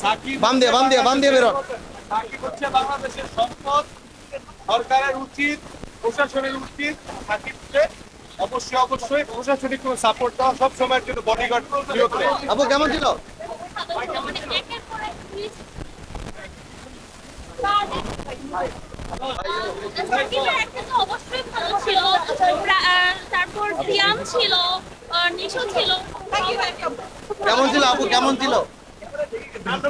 সাকিব বাম দিয়ে, বাম দিয়ে, বাম দিয়ে বেরোন। সাকিব হচ্ছে বাংলাদেশের সম্পদ। সরকারের উচিত প্রশাসনের উচিত সাকিবকে। অবশ্যই অবশ্যই প্রশাসনিক কোনো সাপোর্ট দেওয়া সব সময়ের জন্য বডিগার্ড নিয়োগ করে আপু কেমন ছিল? অবশ্যই ভালো ছিল তারপর সিয়াম ছিল আহ, ছিল? কেমন ছিল আপু? কেমন ছিল? ভালো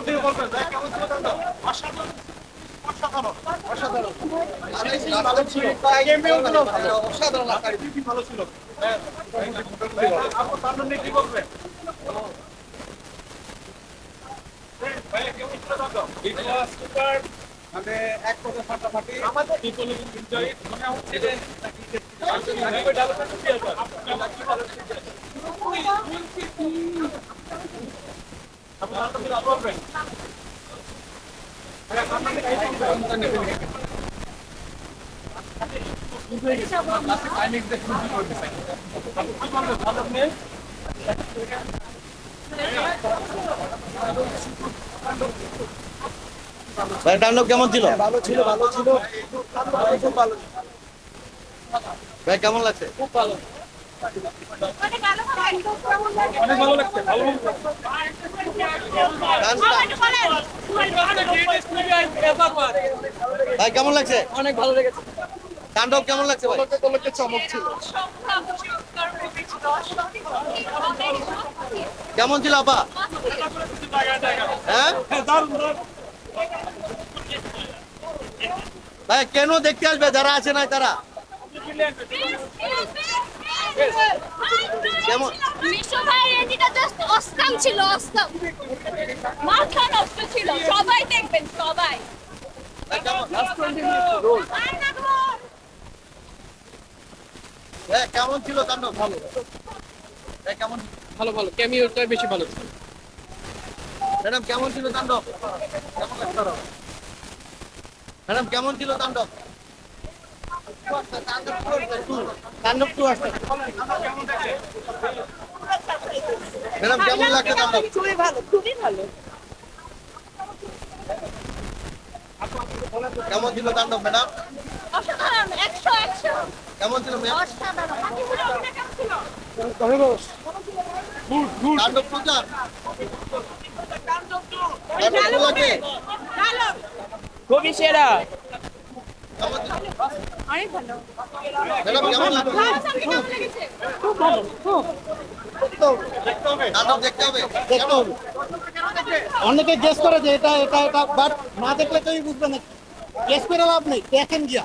এক কথা ফাটাফাটি আমাদের people enjoy it. মনে হচ্ছে যে সাকিবের ডায়লগটা কি আছে আপনার কি ভালো ছিল আপু কেমন ছিল? ভালো ছিল ভালো ছিল। ভালো ভাই কেমন লাগছে? খুব ভালো। অনেক ভালো লাগছে ভালো ভাই কেমন লাগছে? অনেক ভালো লেগেছে। তাণ্ডব কেমন লাগছে ভাই? তোমাকে চমক ছিল। কেমন ছিল আপা? হ্যাঁ? ভাই কেন দেখতে আসবে? যারা আছে না তারা। কেমন? মিশো ভাই এদিটা জাস্ট অস্কাম ছিল অস্কাম মাথা নষ্ট ছিল সবাই দেখবেন সবাই। কেমন? ছিল তাণ্ডব? ভালো। কেমন? ভালো ভালো। বেশি ভালো ছিল। ম্যাডাম কেমন ছিল তাণ্ডব? কেমন ম্যাডাম কেমন ছিল তাণ্ডব? ম্যাডাম কেমন লাগছে খুবই ভালো খুবই ভালো। কেমন ছিল তাণ্ডব ম্যাডাম? অসাধারণ একশো একশো। কেমন ছিল ম্যাম? অসাধারণ বাকি ছিল অনেক কেমন ছিল? তাণ্ডব টু চান তাণ্ডব টু লাগে ভালো খুবই সেরা? অনেক ভালো। ম্যাডাম ভালো কেমন লেগেছে? তাণ্ডব দেখতে হবে। কেন অনেকে গেস করে যে এটা এটা এটা বাট না দেখলে কেউই বুঝবে না। গেস করে লাভ নেই দেখেন গিয়া।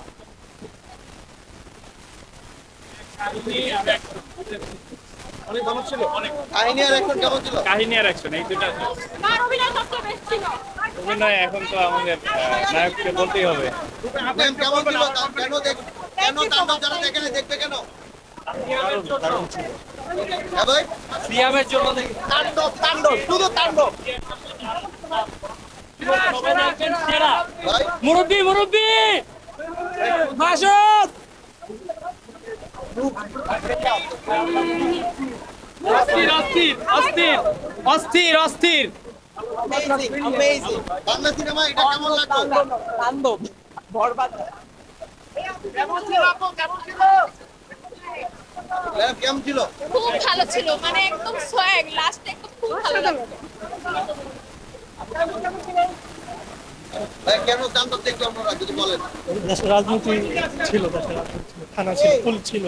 অনেক ভালো ছিল। অনেক কাহিনী আর এখন কেমন ছিল? কাহিনী আর অ্যাকশন এই দুটো কার অভিনয় সবচেয়ে বেস্ট ছিল। অভিনয় এখন তো আমাদের নায়ককে বলতেই হবে। ম্যাম কেমন ছিল? তা- কেন দেখ কেন তাণ্ডব যারা দেখে না দেখবে কেন? হ্যাঁ ভাই? সিয়ামের জন্য তাণ্ডব তাণ্ডব শুধু তাণ্ডব। ভাই? মুরব্বি মুরব্বি! অস্থির অস্থির অস্থির অস্থির অস্থির। বাংলা সিনেমা এটা কেমন লাগল? বরবাদ কেমন ছিল খুব ভালো ছিল মানে একদম সোয়াগ লাস্টে একদম খুব ভালো লাগল। ভাই কেন তাণ্ডব দেখতে আপনারা যদি বলেন? দেশের রাজনীতি ছিল দেশের রাজনীতি থানা ছিল পুলিশ ছিল